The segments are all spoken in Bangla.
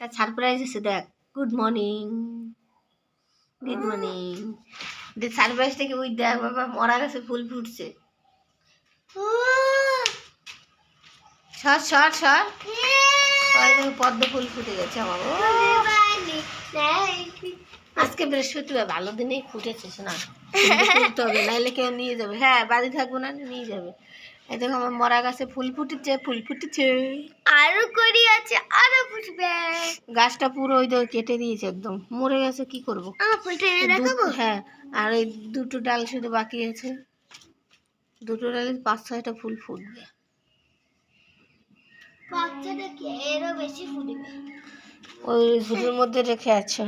একটা সারপ্রাইজ আছে, দেখ। Good morning good morning surprise থেকে ওই দেখ, বাবা, মরা গেছে ফুল ফুটছে। সর সর সর। ওই পদ্ম ফুল ফুটে গেছে আমার আজকে বৃহস্পতিবার, ভালো দিনেই ফুটেছে না হবে, নাইলে কেউ নিয়ে যাবে। হ্যাঁ বাড়ি থাকব না, নিয়ে যাবে। এই দেখো আমার মরা গাছে ফুল ফুটেছে ফুল ফুটেছে। আরও করি আছে আরও ফুটবে। গাছটা পুরো ওই দেখো কেটে দিয়েছে একদম। মরে গেছে কি করব? ফুলটা এনে দেখাবো? হ্যাঁ আর এই দুটো ডাল শুধু বাকি আছে। দুটো ডালে পাঁচ ছয়টা ফুল ফুটবে। বাচ্চাটা কি? এরও বেশি ফুটবে। ওই ঝুড়ির মধ্যে রেখে আছে।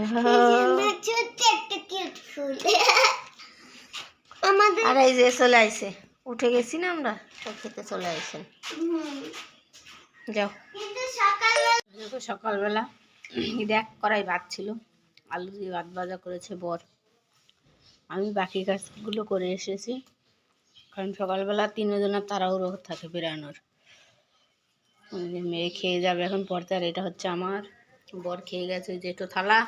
আর এই যে চলে আইছে। উঠে গেছি না আমরা? খেতে চলে হুম, যাও। সকালবেলা দেখো দেখ কড়াই ভাত ছিল আলু দিয়ে ভাত ভাজা করেছে বর। আমি বাকি কাজগুলো করে এসেছি কারণ সকালবেলা তিনজনের তাড়াহুড়ো থাকে বেরানোর। মেয়ে খেয়ে যাবে এখন পড়তে আর এটা হচ্ছে আমার। বর খেয়ে গেছে যেটো থালা।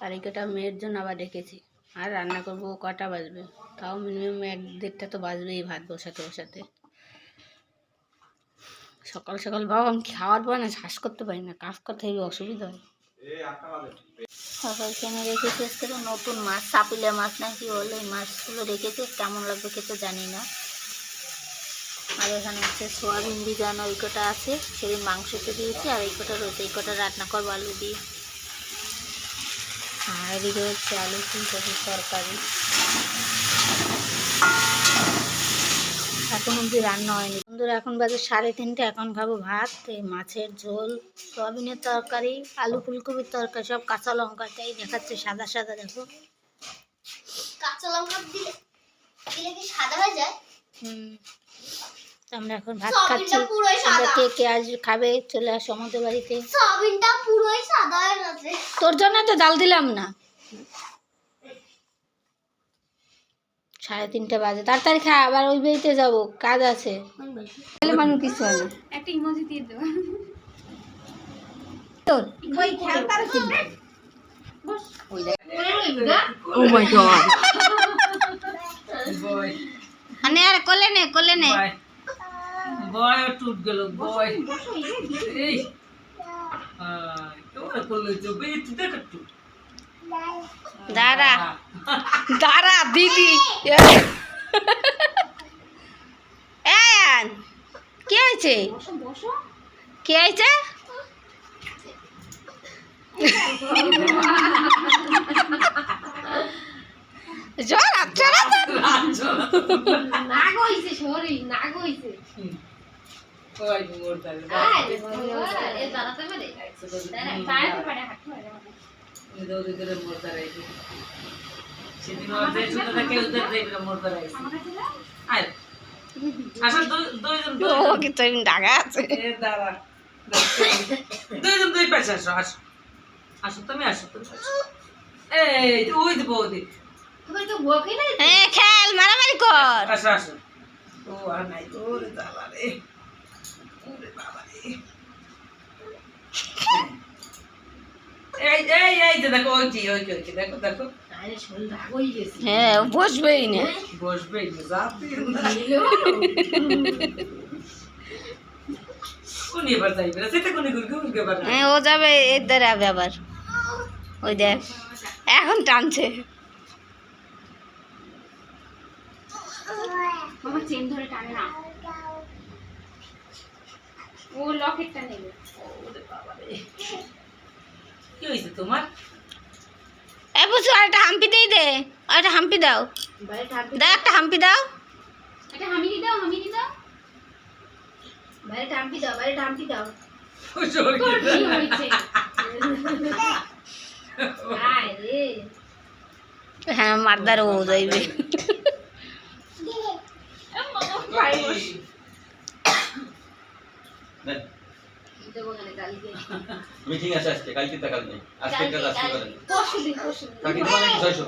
আর এইটা মেয়ের জন্য আবার রেখেছি আর রান্না করব কটা বাজবে? তাও মিনিমাম এক দেড়টা তো বাজবেই ভাত বসাতে বসাতে। সকাল সকাল বাবা আমি খাওয়ার পর না শ্বাস করতে পারি না, কাজ করতে হেবি, অসুবিধা হয়। সকাল এখানে রেখেছে আজকে নতুন মাছ সাপুলিয়া মাছ না কি বলে, এই মাছগুলো রেখেছে, কেমন লাগবে খেতে জানি না। আর এখানে হচ্ছে সোয়াবিন ভিজানো ওই কটা আছে, সেদিন মাংসতে দিয়েছি, আর এই কটা রয়েছে এই কটা রান্না করব আলু দিয়ে। আর এদিকে হচ্ছে আলু ফুলকপির তরকারি। এখন অব্দি রান্না হয়নি। বন্ধুরা এখন বাজে সাড়ে তিনটে এখন খাব ভাত এই মাছের ঝোল সয়াবিনের তরকারি আলু ফুলকপির তরকারি সব কাঁচা লঙ্কাটাই দেখাচ্ছে সাদা সাদা দেখো। কাঁচা লঙ্কা দিলে দিলে কি সাদা হয়ে যায়? হুম। আমরা এখন ভাত খাচ্ছি। কে কে আজ খাবে চলে আসো আমাদের বাড়িতে। পুরোই সাদা হয়ে তোর জন্য তো ডাল দিলাম না। সাড়ে তিনটে বাজে। তাড়াতাড়ি খা আবার ওই বাড়িতে যাব কাজ আছে। তাহলে মানুষ কিছু একটা ইমোজি দিয়ে দেবো। তোর? ওই খেলতার ও মাই গড আর কোলে নে কোলে নে। বয় টুট গেল বয় এই কেমন করল তো বেশ দেখ একটু। দাঁড়া। দাঁড়া। দিদি। এই। কি হয়েছে? কি হয়েছে? জ্বর আচ্ছা নাগ হইছে সরি নাগ হইছে। ওই ডাকা আছে দুইজন দুই পাশে আসো আসো আসো তুমি আসো তুমি এই ওই দিব হ্যাঁ খেল, মারামারি কর। আসো আসো। ও, আর নাই। ওরে দাঁড়া রে ওরে বাবা রে এই এই এই যে দেখো ওই কি ওই কি দেখো দেখো। আরে শরীর রাগ হয়ে গেছে। হ্যাঁ ও বসবেই না। হ্যাঁ ও যাবে এর দ্বারা আবার। ওই দেখ এখন টানছে। বাবা চেন ধরে টানে না। ও লকেটটা নেবে। ওরে বাবা রে হয়েছে তোমার? এ বুঝু আর একটা হাম্পি দিয়ে দে আর একটা হাম্পি দাও। দাও একটা হাম্পি দাও। হামিনি দাও হামিনি দাও। বাইরে দাও বাইরে দাও। হ্যাঁ মারদার ও যাইবে দেন। দেবো কেন কালকে মিটিং আছে আজকে কালকে টাকা নেই। আজকে কাজ আজকে করেন পরশু দিন পরশু দিন। কালকে তোমার নাকি ছয়শো?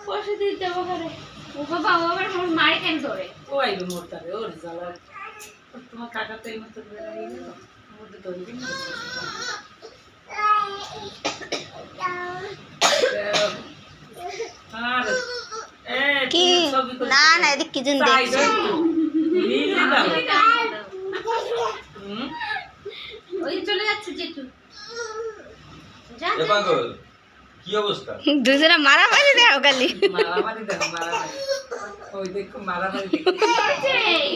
পরশু দিন দেবো করে ও বাবা ও আবার আমার মারে কেন ধরে? ও আইবে মোর তালে ওরে জ্বালা। তোমার কাকা তো এই মতো বেড়াই গেল মধ্যে তো অনেক কি? না না এদিক কি যেন তাই দেখছি তো। নিজে দাও। হুম? ওই চলে যাচ্ছে জেঠু। কি অবস্থা? দুজনে মারামারি দেও খালি। মারামারি দেখো মারামারি। ওই দেখো মারামারি দেখো। যাচ্ছে